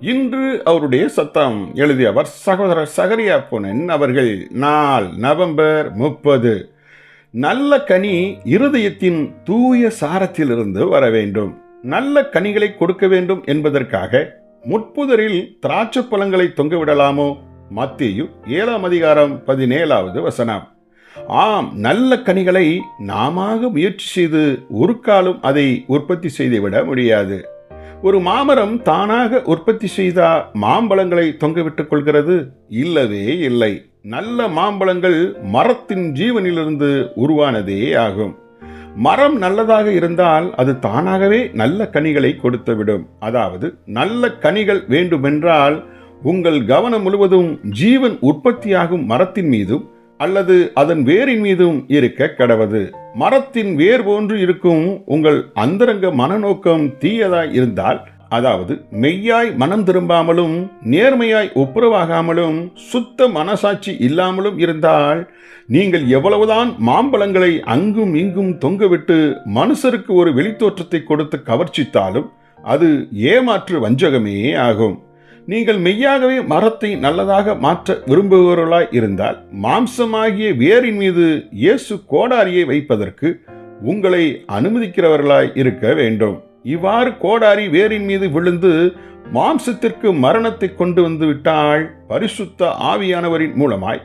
இன்று அவருடைய சத்தம் எழுதியவர் சகோதரர் சகரியா பொன்னன் அவர்கள் நாள் நவம்பர் முப்பது. நல்ல கனி இருதயத்தின் தூய சாரத்திலிருந்து வர வேண்டும். நல்ல கனிகளை கொடுக்க வேண்டும் என்பதற்காக முட்புதரில் திராட்சை பழங்களை தொங்கவிடலாமோ மத்தியு ஏழாம் அதிகாரம் பதினேழாவது வசனம். ஆம் நல்ல கனிகளை நாமாக முயற்சி செய்து ஒரு காலம் அதை உற்பத்தி செய்துவிட முடியாது. ஒரு மாமரம் தானாக உற்பத்தி செய்த மாம்பழங்களை தொங்கவிட்டுக் கொள்கிறது? இல்லவே இல்லை. நல்ல மாம்பழங்கள் மரத்தின் ஜீவனிலிருந்து உருவானதே ஆகும். மரம் நல்லதாக இருந்தால் அது தானாகவே நல்ல கனிகளை கொடுத்துவிடும். அதாவது நல்ல கனிகள் வேண்டுமென்றால் உங்கள் கவனம் முழுவதும் ஜீவன் உற்பத்தியாகும் மரத்தின் மீதும் அல்லது அதன் வேரின் மீதும் இருக்க கடவது. மரத்தின் வேர் போன்று இருக்கும் உங்கள் அந்தரங்க மனநோக்கம் தீயதாய் இருந்தால் அதாவது மெய்யாய் மனம் திரும்பாமலும் நேர்மையாய் ஒப்புரவாகாமலும் சுத்த மனசாட்சி இல்லாமலும் இருந்தால் நீங்கள் எவ்வளவுதான் மாம்பழங்களை அங்கும் இங்கும் தொங்கவிட்டு மனுஷருக்கு ஒரு வெளித்தோற்றத்தை கொடுத்து கவர்ச்சித்தாலும் அது ஏமாற்று வஞ்சகமே ஆகும். நீங்கள் மெய்யாகவே மரத்தை நல்லதாக மாற்ற விரும்புபவர்களாய் இருந்தால் மாம்சமாகிய வேரின் மீது இயேசு கோடாரியை வைப்பதற்கு உங்களை அனுமதிக்கிறவர்களாய் இருக்க வேண்டும். இவ்வாறு கோடாரி வேரின் மீது விழுந்து மாம்சத்திற்கு மரணத்தை கொண்டு வந்து விட்டால் பரிசுத்த ஆவியானவரின் மூலமாய்.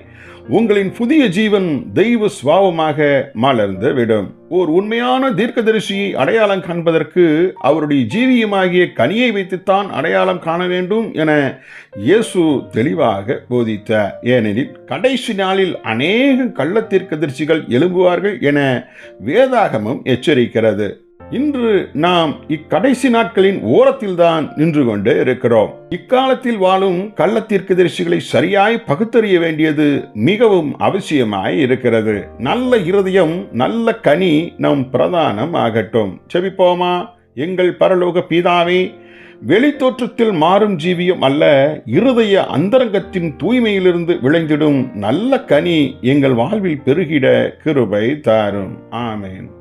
உங்களின் புதிய ஜீவன் தெய்வ சுவாவமாக மலர்ந்து விடும் ஓர் உண்மையான தீர்க்கதரிசியை அடையாளம் காண்பதற்கு அவருடைய ஜீவியமாகிய கனியை வைத்துத்தான் அடையாளம் காண வேண்டும் என இயேசு தெளிவாக போதித்தார். ஏனெனில் கடைசி நாளில் அநேக கள்ள தீர்க்கதரிசிகள் எழும்புவார்கள் என வேதாகமும் எச்சரிக்கிறது. இன்று நாம் இக்கடைசி நாட்களின் ஓரத்தில்தான் நின்று கொண்டு இருக்கிறோம். இக்காலத்தில் வாழும் கள்ளத்தீர்க்கதரிசிகளை சரியாய் பகுத்தறிய வேண்டியது மிகவும் அவசியமாய் இருக்கிறது. நல்ல இருதயம் நல்ல கனி நம் பிரதானம் ஆகட்டும். செபிப்போமா? எங்கள் பரலோக பீதாவே வெளித்தோற்றத்தில் மாறும் ஜீவியம் அல்ல இருதய அந்தரங்கத்தின் தூய்மையிலிருந்து விளைந்திடும் நல்ல கனி எங்கள் வாழ்வில் பெருகிட கிருபை தாரும். ஆமேன்.